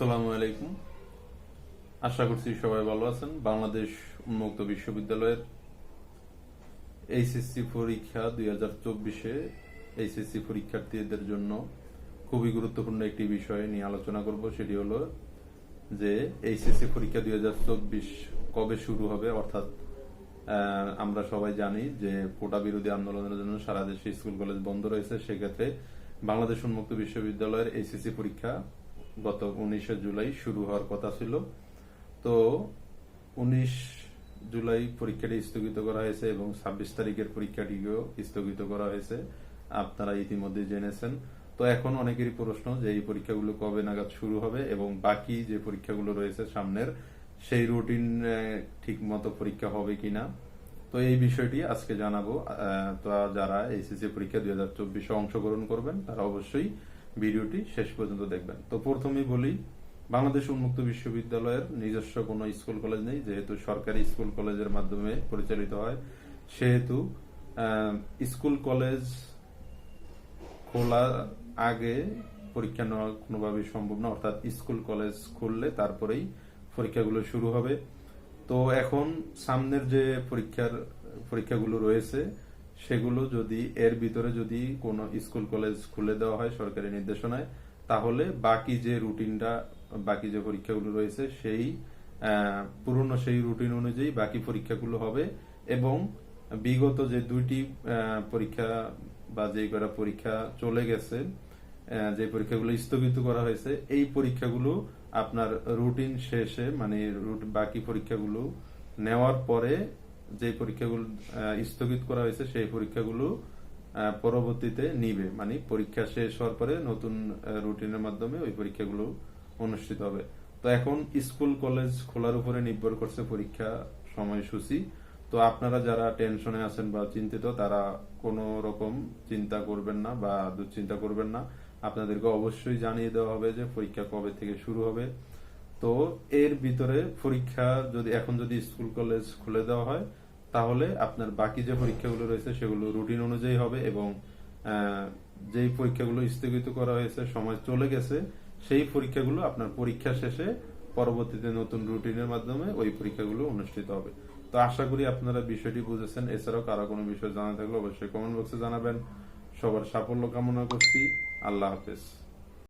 আসসালামু আলাইকুম। আশা করছি সবাই ভালো আছেন। বাংলাদেশ উন্মুক্ত বিশ্ববিদ্যালয়ের এইচএসসি পরীক্ষা দুই হাজার চব্বিশে এইচএসসি পরীক্ষার্থীদের জন্য খুবই গুরুত্বপূর্ণ একটি বিষয় নিয়ে আলোচনা করব। সেটি হলো যে এইচএসসি পরীক্ষা দুই হাজার চব্বিশ কবে শুরু হবে? অর্থাৎ আমরা সবাই জানি যে কোটা বিরোধী আন্দোলনের জন্য সারা দেশে স্কুল কলেজ বন্ধ রয়েছে। সেক্ষেত্রে বাংলাদেশ উন্মুক্ত বিশ্ববিদ্যালয়ের এইচএসসি পরীক্ষা গত উনিশে জুলাই শুরু হওয়ার কথা ছিল। তো উনিশ জুলাই পরীক্ষাটি স্থগিত করা হয়েছে এবং ছাব্বিশ তারিখের পরীক্ষাটিকেও স্থগিত করা হয়েছে। আপনারা ইতিমধ্যে জেনেছেন। তো এখন অনেকেরই প্রশ্ন যে এই পরীক্ষাগুলো কবে নাগাদ শুরু হবে এবং বাকি যে পরীক্ষাগুলো রয়েছে সামনের, সেই রুটিন ঠিক মতো পরীক্ষা হবে কিনা? তো এই বিষয়টি আজকে জানাব। তো যারা এইচএসসি পরীক্ষা দুই হাজার চব্বিশে অংশগ্রহণ করবেন, তারা অবশ্যই ভিডিওটি শেষ পর্যন্ত দেখবেন। তো প্রথমেই বলি, বাংলাদেশ উন্মুক্ত বিশ্ববিদ্যালয়ের নিজস্ব কোনো স্কুল কলেজ নেই, যেহেতু সরকারি স্কুল কলেজের মাধ্যমে পরিচালিত হয়। সেহেতু স্কুল কলেজ খোলার আগে পরীক্ষা নেওয়া কোনোভাবেই সম্ভব না। অর্থাৎ স্কুল কলেজ খুললে তারপরেই পরীক্ষাগুলো শুরু হবে। তো এখন সামনের যে পরীক্ষার, পরীক্ষাগুলো রয়েছে সেগুলো যদি এর ভিতরে যদি কোনো স্কুল, কলেজ খুলে দেওয়া হয়, সরকারি নির্দেশনায়, তাহলে বাকি যে রুটিনটা, বাকি যে পরীক্ষাগুলো রয়েছে, সেই পুরনো সেই রুটিন অনুযায়ী বাকি পরীক্ষাগুলো হবে এবং বিগত যে দুইটি পরীক্ষা বা যে কটা পরীক্ষা চলে গেছে যে পরীক্ষাগুলো স্থগিত করা হয়েছে, এই পরীক্ষাগুলো আপনার রুটিন শেষে মানে বাকি পরীক্ষাগুলো নেওয়ার পরে যে পরীক্ষাগুলো স্থগিত করা হয়েছে, সেই পরীক্ষাগুলো পরবর্তীতে নিবে। মানে পরীক্ষা শেষ হওয়ার পরে নতুন রুটিনের মাধ্যমে ওই পরীক্ষাগুলো অনুষ্ঠিত হবে। তো এখন স্কুল, কলেজ খোলার উপরে নির্ভর করছে পরীক্ষা সময়সূচি। তো আপনারা যারা টেনশনে আছেন বা চিন্তিত, তারা কোনো রকম চিন্তা করবেন না বা দুশ্চিন্তা করবেন না। আপনাদেরকে অবশ্যই জানিয়ে দেওয়া হবে যে পরীক্ষা কবে থেকে শুরু হবে। তো এর ভিতরে পরীক্ষা যদি, এখন যদি স্কুল, কলেজ খুলে দেওয়া হয় তাহলে আপনার বাকি যে পরীক্ষাগুলো রয়েছে সেগুলো রুটিন অনুযায়ী হবে এবং যেই পরীক্ষাগুলো স্থগিত করা হয়েছে, সময় চলে গেছে, সেই পরীক্ষাগুলো আপনার পরীক্ষা শেষে পরবর্তীতে নতুন রুটিনের মাধ্যমে ওই পরীক্ষাগুলো অনুষ্ঠিত হবে। তো আশা করি আপনারা বিষয়টি বুঝেছেন। এছাড়াও কারও কোনো বিষয় জানা থাকলে অবশ্যই কমেন্ট বক্সে জানাবেন। সবার সাফল্য কামনা করছি। আল্লাহ হাফেজ।